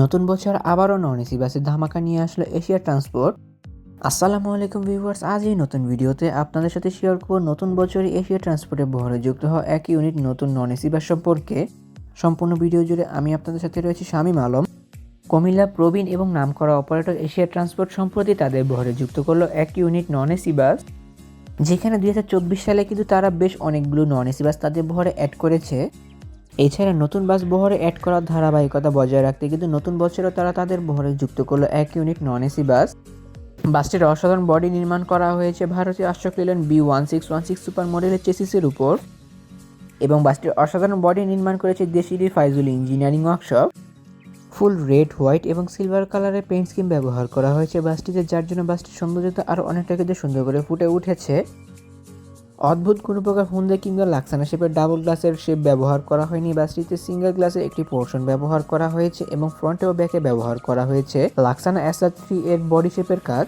নতুন বছর আবারও নন এসি বাসে ধামাকা নিয়ে আসলো এশিয়া ট্রান্সপোর্ট। আসসালামু আলাইকুম ভিউয়ার্স, আজ এই নতুন ভিডিওতে আপনাদের সাথে শেয়ার করব নতুন বছরে এশিয়া ট্রান্সপোর্টে বহরে যুক্ত হওয়া এক ইউনিট নতুন নন এসি বাস সম্পর্কে। সম্পূর্ণ ভিডিও জুড়ে আমি আপনাদের সাথে রয়েছি শামীম আলম। কুমিল্লা প্রবীণ এবং নামকরা অপারেটর এশিয়া ট্রান্সপোর্ট সম্প্রতি তাদের বহরে যুক্ত করল এক ইউনিট নন এসি বাস। যেখানে দুই হাজার চব্বিশ সালে কিন্তু তারা বেশ অনেকগুলো নন এসি বাস তাদের বহরে অ্যাড করেছে। এছাড়া নতুন বাস বহরে অ্যাড করার ধারাবাহিকতা বজায় রাখতে কিন্তু নতুন বছরও তারা তাদের বহরে যুক্ত করল এক ইউনিট নন এসি বাস বাসটির অসাধারণ বডি নির্মাণ করা হয়েছে ভারতীয় Ashok Leyland B one six one six super মডেলের চেসিসের উপর এবং বাসটির অসাধারণ বডি নির্মাণ করেছে দেশিরি Faizul engineering workshop full red white এবং সিলভার কালারের পেইন্ট স্কিম ব্যবহার করা হয়েছে বাসটিতে, যার জন্য বাসটির সৌন্দর্যতা আরও অনেকটা কিন্তু সুন্দর করে ফুটে উঠেছে। অদ্ভুত কোনো প্রকার হুন্দে কিংবা লাক্সানা শেপের ডাবল গ্লাসের শেপ ব্যবহার করা হয়নি। বাসটিতে সিঙ্গেল গ্লাসের একটি পোর্শন ব্যবহার করা হয়েছে এবং ফ্রন্টে ও ব্যাকে ব্যবহার করা হয়েছে। লাক্সানা এসআর থ্রি এর বডি শেপের কাজ।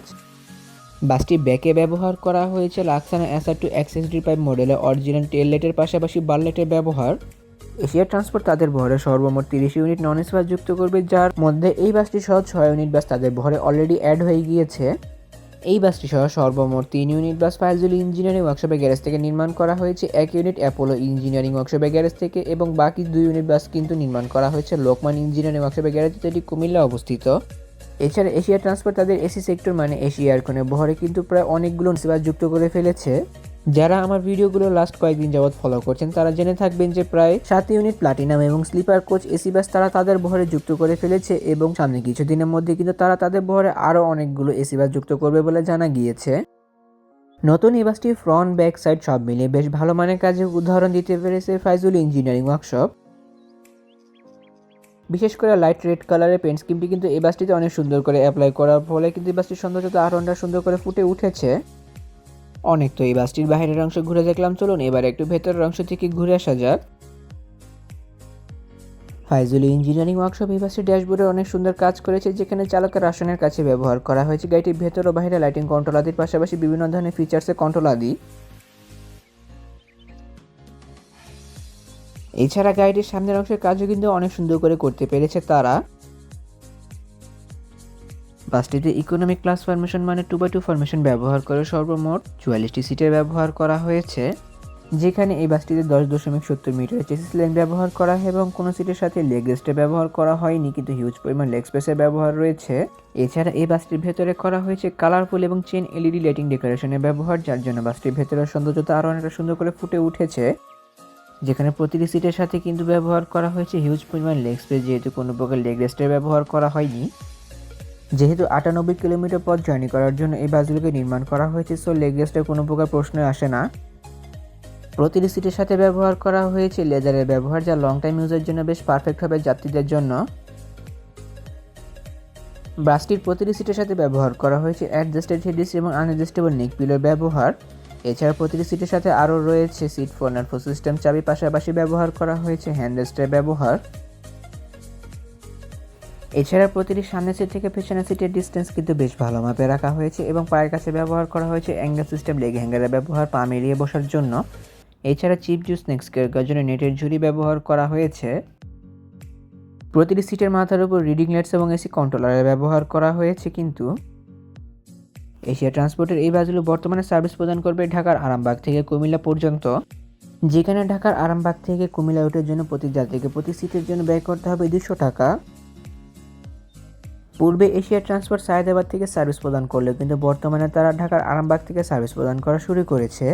বাসটি ব্যাকে ব্যবহার করা হয়েছে। Laksana SR two XSD pipe মডেলে অরিজিনাল টেল লাইটের পাশাপাশি বারলাইটের ব্যবহার। এশিয়া ট্রান্সপোর্ট তাদের ভরে সর্বমোট তিরিশ ইউনিট নন এসি যুক্ত করবে, যার মধ্যে এই বাসটি সহ ছয় ইউনিট বাস তাদের ভরে অলরেডি অ্যাড হয়ে গিয়েছে। এই বাসটি সহ সর্বমোট তিন ইউনিট বাস ফাইজুল ইঞ্জিনিয়ারিং ওয়ার্কশপে গ্যারেজ থেকে নির্মাণ করা হয়েছে, এক ইউনিট অ্যাপোলো ইঞ্জিনিয়ারিং ওয়ার্কশপে গ্যারেজ থেকে এবং বাকি দুই ইউনিট বাস কিন্তু নির্মাণ করা হয়েছে লোকমান ইঞ্জিনিয়ারিং ওয়ার্কশপে গ্যারেজ যেটি কুমিল্লা অবস্থিত। এছাড়া এশিয়া ট্রান্সপোর্ট তাদের এসি সেক্টর মানে এশিয়ার কোণে বহরে কিন্তু প্রায় অনেকগুলো সেবা যুক্ত করে ফেলেছে। যারা আমার ভিডিওগুলো লাস্ট কয়েকদিন যাবৎ ফলো করছেন, তারা জেনে থাকবেন যে প্রায় সাত ইউনিট প্লাটিনাম এবং স্লিপার কোচ এসি বাস তারা তাদের বহরে যুক্ত করে ফেলেছে এবং সামনে কিছুদিনের মধ্যে কিন্তু তারা তাদের বহরে আরও অনেকগুলো এসি বাস যুক্ত করবে বলে জানা গিয়েছে। নতুন এই বাসটি ফ্রন্ট ব্যাক সাইড সব মিলিয়ে বেশ ভালো মানের কাজে উদাহরণ দিতে পেরেছে ফাইজুল ইঞ্জিনিয়ারিং ওয়ার্কশপ বিশেষ করে লাইট রেড কালারের পেন্ট স্কিমটি কিন্তু এই বাসটিতে অনেক সুন্দর করে অ্যাপ্লাই করার ফলে কিন্তু এই বাসটির সৌন্দর্যতা আরও সুন্দর করে ফুটে উঠেছে। অনেক তো এই বাসটির বাইরের অংশ ঘুরে দেখলাম, চলুন এবার একটু ভেতরের অংশ থেকে ঘুরে আসা যাক। ফাইজুল ইঞ্জিনিয়ারিং ওয়ার্কশপ এই বাসটির ড্যাশবোর্ডে অনেক সুন্দর কাজ করেছে, যেখানে চালকের আসনের কাছে ব্যবহার করা হয়েছে। গাড়িটির ভেতর ও বাইরে লাইটিং কন্ট্রোল আদির পাশাপাশি বিভিন্ন ধরনের ফিচার্সের কন্ট্রোল আদি। এছাড়া গাড়িটির সামনের অংশের কাজও কিন্তু অনেক সুন্দর করে করতে পেরেছে তারা। বাসটিতে ইকোনমিক ক্লাস ফরমেশন মানে টু বাই টু ফরমেশন ব্যবহার করে সর্বমোট চুয়াল্লিশটি সিটের ব্যবহার করা হয়েছে, যেখানে এই বাসটিতে দশ দশমিক সত্তর মিটারের চেসিস লেন ব্যবহার করা হয় এবং কোনো সিটের সাথে লেগ রেস্টে ব্যবহার করা হয়নি, কিন্তু হিউজ পরিমাণ লেগ স্পেসের ব্যবহার রয়েছে। এছাড়া এই বাসটির ভেতরে করা হয়েছে কালারফুল এবং চেন এলইডি লাইটিং ডেকোরেশনের ব্যবহার, যার জন্য বাসটির ভেতরের সৌন্দর্যতা আরও অনেকটা সুন্দর করে ফুটে উঠেছে। যেখানে প্রতিটি সিটের সাথে কিন্তু ব্যবহার করা হয়েছে হিউজ পরিমাণ লেগ স্পেস যেহেতু কোনো প্রকার লেগ রেস্টের ব্যবহার করা হয়নি। যেহেতু আটানব্বই কিলোমিটার পথ জার্নি করার জন্য এই বাসগুলোকে নির্মাণ করা হয়েছে সো লেগ রেস্টের কোনো প্রকার প্রশ্নই আসে না। প্রতিটি সিটের সাথে ব্যবহার করা হয়েছে লেজারের ব্যবহার, যা লং টাইম ইউজের জন্য বেশ পারফেক্ট হবে যাত্রীদের জন্য। বাসটির প্রতিটি সিটের সাথে ব্যবহার করা হয়েছে অ্যাডজাস্টেড হেডিস এবং আনএডজাস্টেবল নেক পিলোর ব্যবহার। এছাড়া প্রতিটি সিটের সাথে আরও রয়েছে সিট ফোন আর সিস্টেম চাবি পাশাপাশি ব্যবহার করা হয়েছে হ্যান্ডরেস্টের ব্যবহার। এছাড়া প্রতিটি সামনের সিট থেকে পেছনের সিটের ডিস্টেন্স কিন্তু বেশ ভালো মাপে রাখা হয়েছে এবং পায়ের কাছে ব্যবহার করা হয়েছে অ্যাঙ্গেল সিস্টেম লেগ হ্যাঙ্গারের ব্যবহার, পা মেরিয়ে বসার জন্য। এছাড়া চিপ জুস নেক্স কেয়ার জন্য নেটের ঝুড়ি ব্যবহার করা হয়েছে। প্রতিটি সিটের মাথার উপর রিডিং লাইটস এবং এসি কন্ট্রোলারের ব্যবহার করা হয়েছে কিন্তু। এশিয়া ট্রান্সপোর্টের এই বাসগুলো বর্তমানে সার্ভিস প্রদান করবে ঢাকার আরামবাগ থেকে কুমিল্লা পর্যন্ত। যেখানে ঢাকার আরামবাগ থেকে কুমিল্লা রুটের জন্য প্রতি যাত্রীকে প্রতি সিটের জন্য ব্যয় করতে হবে দুশো টাকা। পূর্বে এশিয়া ট্রান্সপোর্ট সায়দাবাদ থেকে সার্ভিস প্রদান করলেও কিন্তু বর্তমানে তারা ঢাকার আরামবাগ থেকে সার্ভিস প্রদান করা শুরু করেছে।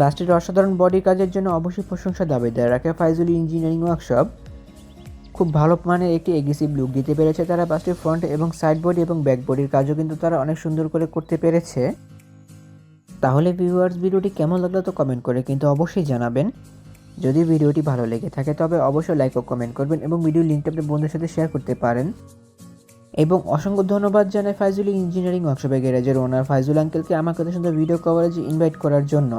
বাসটির অসাধারণ বডি কাজের জন্য অবশ্যই প্রশংসা দাবিদার রাখে ফাইজুল ইঞ্জিনিয়ারিং ওয়ার্কশপ। খুব ভালো মানের একটি এগ্রেসিভ লুক দিতে পেরেছে তারা বাসটির ফ্রন্ট এবং সাইড বডি এবং ব্যাক বডির কাজও কিন্তু তারা অনেক সুন্দর করে করতে পেরেছে। তাহলে ভিউয়ার্স ভিডিওটি কেমন লাগল তো কমেন্ট করে কিন্তু অবশ্যই জানাবেন। যদি ভিডিওটি ভালো লেগে থাকে, তবে অবশ্যই লাইক ও কমেন্ট করবেন এবং ভিডিও লিঙ্কটা আপনি বন্ধুদের সাথে শেয়ার করতে পারেন। এবং অসংখ্য ধন্যবাদ জানাই ফাইজুল ইঞ্জিনিয়ারিং ওয়ার্কশপের গ্যারেজের ওনার ফাইজুল আঙ্কেলকে আমাকে এত সুন্দর ভিডিও কভারেজে ইনভাইট করার জন্য।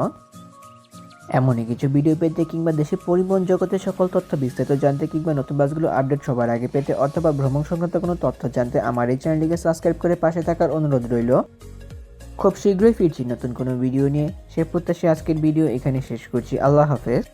এমনই কিছু ভিডিও পেতে কিংবা দেশের পরিবহন জগতের সকল তথ্য বিস্তারিত জানতে কিংবা নতুন বাসগুলো আপডেট সবার আগে পেতে অথবা ভ্রমণ সংক্রান্ত কোনো তথ্য জানতে আমার এই চ্যানেলটিকে সাবস্ক্রাইব করে পাশে থাকার অনুরোধ রইল। খুব শীঘ্রই ফিরছি নতুন কোনো ভিডিও নিয়ে। সে প্রত্যাশে আজকের ভিডিও এখানে শেষ করছি। আল্লাহ হাফেজ।